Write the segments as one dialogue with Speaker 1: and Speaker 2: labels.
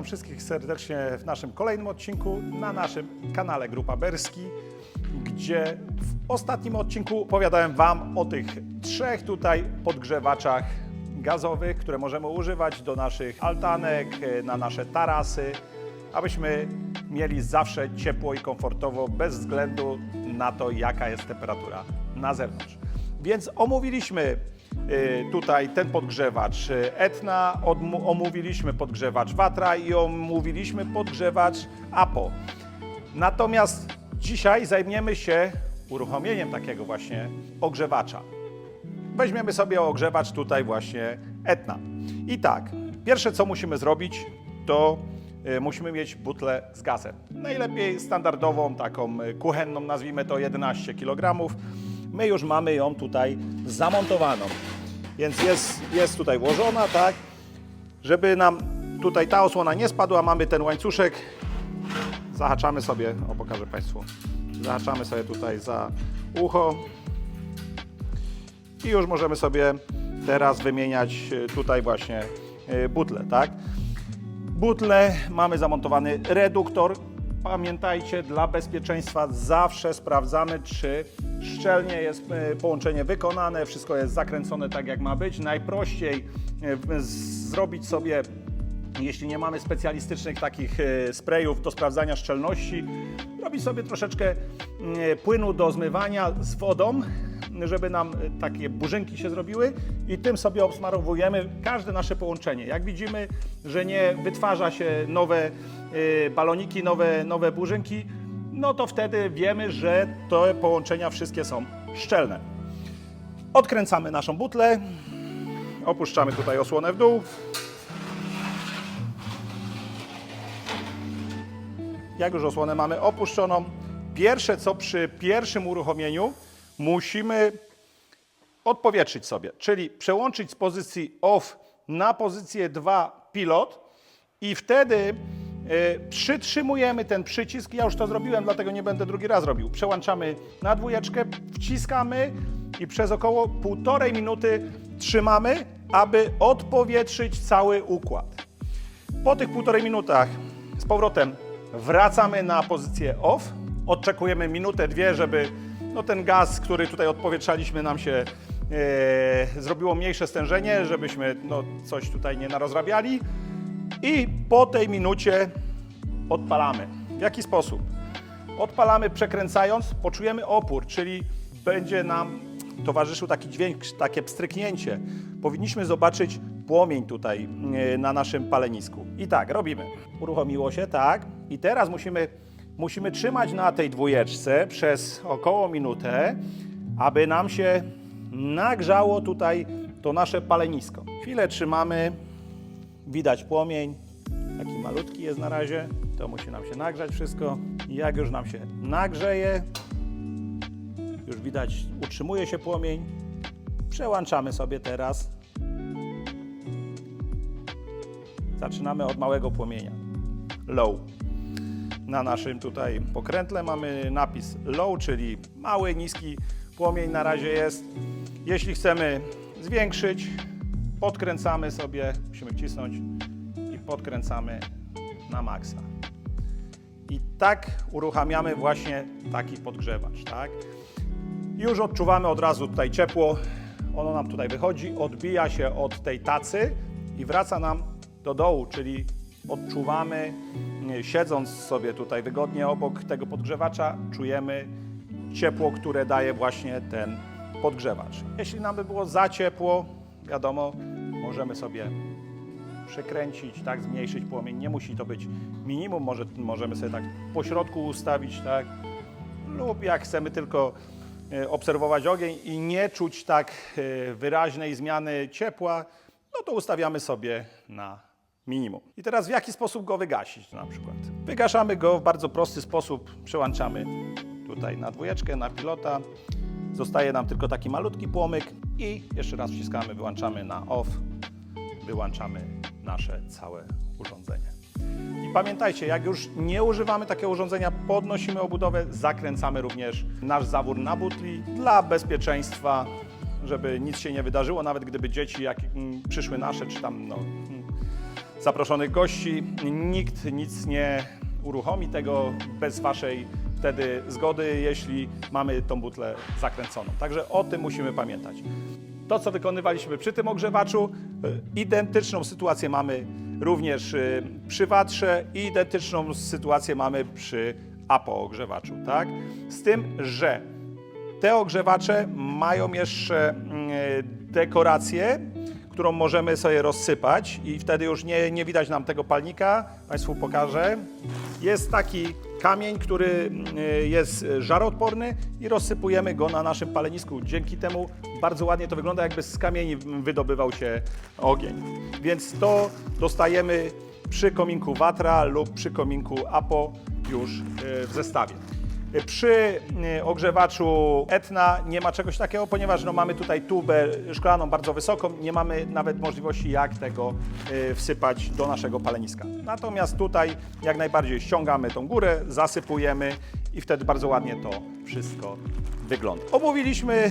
Speaker 1: Witam wszystkich serdecznie w naszym kolejnym odcinku na naszym kanale Grupa Berski, gdzie w ostatnim odcinku opowiadałem Wam o tych trzech tutaj podgrzewaczach gazowych, które możemy używać do naszych altanek, na nasze tarasy, abyśmy mieli zawsze ciepło i komfortowo, bez względu na to, jaka jest temperatura na zewnątrz. Więc omówiliśmy tutaj ten podgrzewacz y, Etna, omówiliśmy podgrzewacz Watra i omówiliśmy podgrzewacz Apo. Natomiast dzisiaj zajmiemy się uruchomieniem takiego właśnie ogrzewacza. Weźmiemy sobie ogrzewacz tutaj właśnie Etna. I tak, pierwsze co musimy zrobić, to y, musimy mieć butlę z gazem. Najlepiej standardową, taką kuchenną, nazwijmy to 11 kg. My już mamy ją tutaj zamontowaną. Więc jest, jest tutaj włożona, tak? Żeby nam tutaj ta osłona nie spadła, mamy ten łańcuszek. Zahaczamy sobie, o pokażę Państwu. Zahaczamy sobie tutaj za ucho. I już możemy sobie teraz wymieniać e, tutaj właśnie e, butle, tak? Butle mamy zamontowany reduktor. Pamiętajcie, dla bezpieczeństwa zawsze sprawdzamy, czy szczelnie jest e, połączenie wykonane, wszystko jest zakręcone tak, jak ma być. Najprościej e, zrobić sobie jeśli nie mamy specjalistycznych takich e, sprayów do sprawdzania szczelności, robić sobie troszeczkę mm, płynu do zmywania z wodą, żeby nam takie burzynki się zrobiły i tym sobie obsmarowujemy każde nasze połączenie. Jak widzimy, że nie wytwarza się nowe baloniki, nowe, nowe burzynki, no to wtedy wiemy, że te połączenia wszystkie są szczelne. Odkręcamy naszą butlę, opuszczamy tutaj osłonę w dół. jak już osłonę mamy opuszczoną, pierwsze co przy pierwszym uruchomieniu musimy odpowietrzyć sobie, czyli przełączyć z pozycji off na pozycję 2 pilot i wtedy przytrzymujemy ten przycisk. Ja już to zrobiłem, dlatego nie będę drugi raz robił. Przełączamy na dwójeczkę, wciskamy i przez około półtorej minuty trzymamy, aby odpowietrzyć cały układ. Po tych półtorej minutach z powrotem wracamy na pozycję off. Odczekujemy minutę, dwie, żeby no, ten gaz, który tutaj odpowietrzaliśmy, nam się e, zrobiło mniejsze stężenie, żebyśmy no, coś tutaj nie narozrabiali. I po tej minucie odpalamy. W jaki sposób? Odpalamy przekręcając, poczujemy opór, czyli będzie nam towarzyszył taki dźwięk, takie pstryknięcie. Powinniśmy zobaczyć płomień tutaj e, na naszym palenisku. I tak, robimy. Uruchomiło się, tak. I teraz musimy, musimy trzymać na tej dwójeczce przez około minutę, aby nam się nagrzało tutaj to nasze palenisko. Chwilę trzymamy, widać płomień, taki malutki jest na razie. To musi nam się nagrzać wszystko. Jak już nam się nagrzeje, już widać, utrzymuje się płomień. Przełączamy sobie teraz. Zaczynamy od małego płomienia. Low. Na naszym tutaj pokrętle mamy napis low, czyli mały, niski płomień na razie jest. Jeśli chcemy zwiększyć, podkręcamy sobie, musimy wcisnąć i podkręcamy na maksa. I tak uruchamiamy właśnie taki podgrzewacz, tak? Już odczuwamy od razu tutaj ciepło. Ono nam tutaj wychodzi, odbija się od tej tacy i wraca nam do dołu, czyli odczuwamy, siedząc sobie tutaj wygodnie obok tego podgrzewacza, czujemy ciepło, które daje właśnie ten podgrzewacz. Jeśli nam by było za ciepło, wiadomo, możemy sobie przekręcić, tak, zmniejszyć płomień. Nie musi to być minimum, może, możemy sobie tak po środku ustawić, tak, lub jak chcemy tylko e, obserwować ogień i nie czuć tak e, wyraźnej zmiany ciepła, no to ustawiamy sobie na minimum. I teraz w jaki sposób go wygasić na przykład? Wygaszamy go w bardzo prosty sposób. Przełączamy tutaj na dwójeczkę, na pilota. Zostaje nam tylko taki malutki płomyk i jeszcze raz wciskamy, wyłączamy na off, wyłączamy nasze całe urządzenie. I pamiętajcie, jak już nie używamy takiego urządzenia, podnosimy obudowę, zakręcamy również nasz zawór na butli dla bezpieczeństwa, żeby nic się nie wydarzyło, nawet gdyby dzieci jak mm, przyszły nasze, czy tam no, mm, zaproszonych gości. Nikt nic nie uruchomi tego bez Waszej wtedy zgody, jeśli mamy tą butlę zakręconą. Także o tym musimy pamiętać. To, co wykonywaliśmy przy tym ogrzewaczu, y, identyczną sytuację mamy również y, przy watrze i identyczną sytuację mamy przy APO ogrzewaczu, tak? Z tym, że te ogrzewacze mają jeszcze mm, dekorację, którą możemy sobie rozsypać i wtedy już nie, nie widać nam tego palnika. Państwu pokażę. Jest taki kamień, który mm, jest żaroodporny i rozsypujemy go na naszym palenisku. Dzięki temu bardzo ładnie to wygląda, jakby z kamieni wydobywał się ogień. Więc to dostajemy przy kominku Watra lub przy kominku Apo już e, w zestawie. Przy y, ogrzewaczu Etna nie ma czegoś takiego, ponieważ no, mamy tutaj tubę szklaną bardzo wysoką, nie mamy nawet możliwości jak tego y, wsypać do naszego paleniska. Natomiast tutaj jak najbardziej ściągamy tą górę, zasypujemy i wtedy bardzo ładnie to wszystko wygląda. Omówiliśmy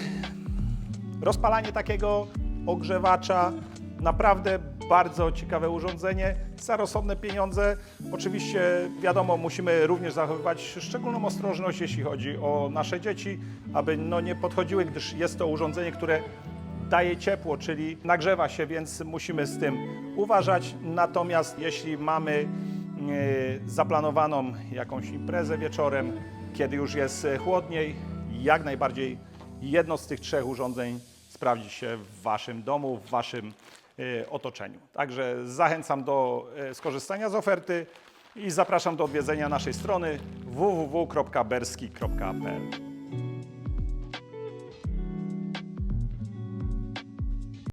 Speaker 1: rozpalanie takiego ogrzewacza. Naprawdę bardzo ciekawe urządzenie za rozsądne pieniądze. Oczywiście wiadomo, musimy również zachowywać szczególną ostrożność, jeśli chodzi o nasze dzieci, aby no, nie podchodziły, gdyż jest to urządzenie, które daje ciepło, czyli nagrzewa się, więc musimy z tym uważać. Natomiast jeśli mamy e, zaplanowaną jakąś imprezę wieczorem, kiedy już jest chłodniej, jak najbardziej jedno z tych trzech urządzeń sprawdzi się w Waszym domu, w Waszym otoczeniu. Także zachęcam do e, skorzystania z oferty i zapraszam do odwiedzenia naszej strony www.berski.pl.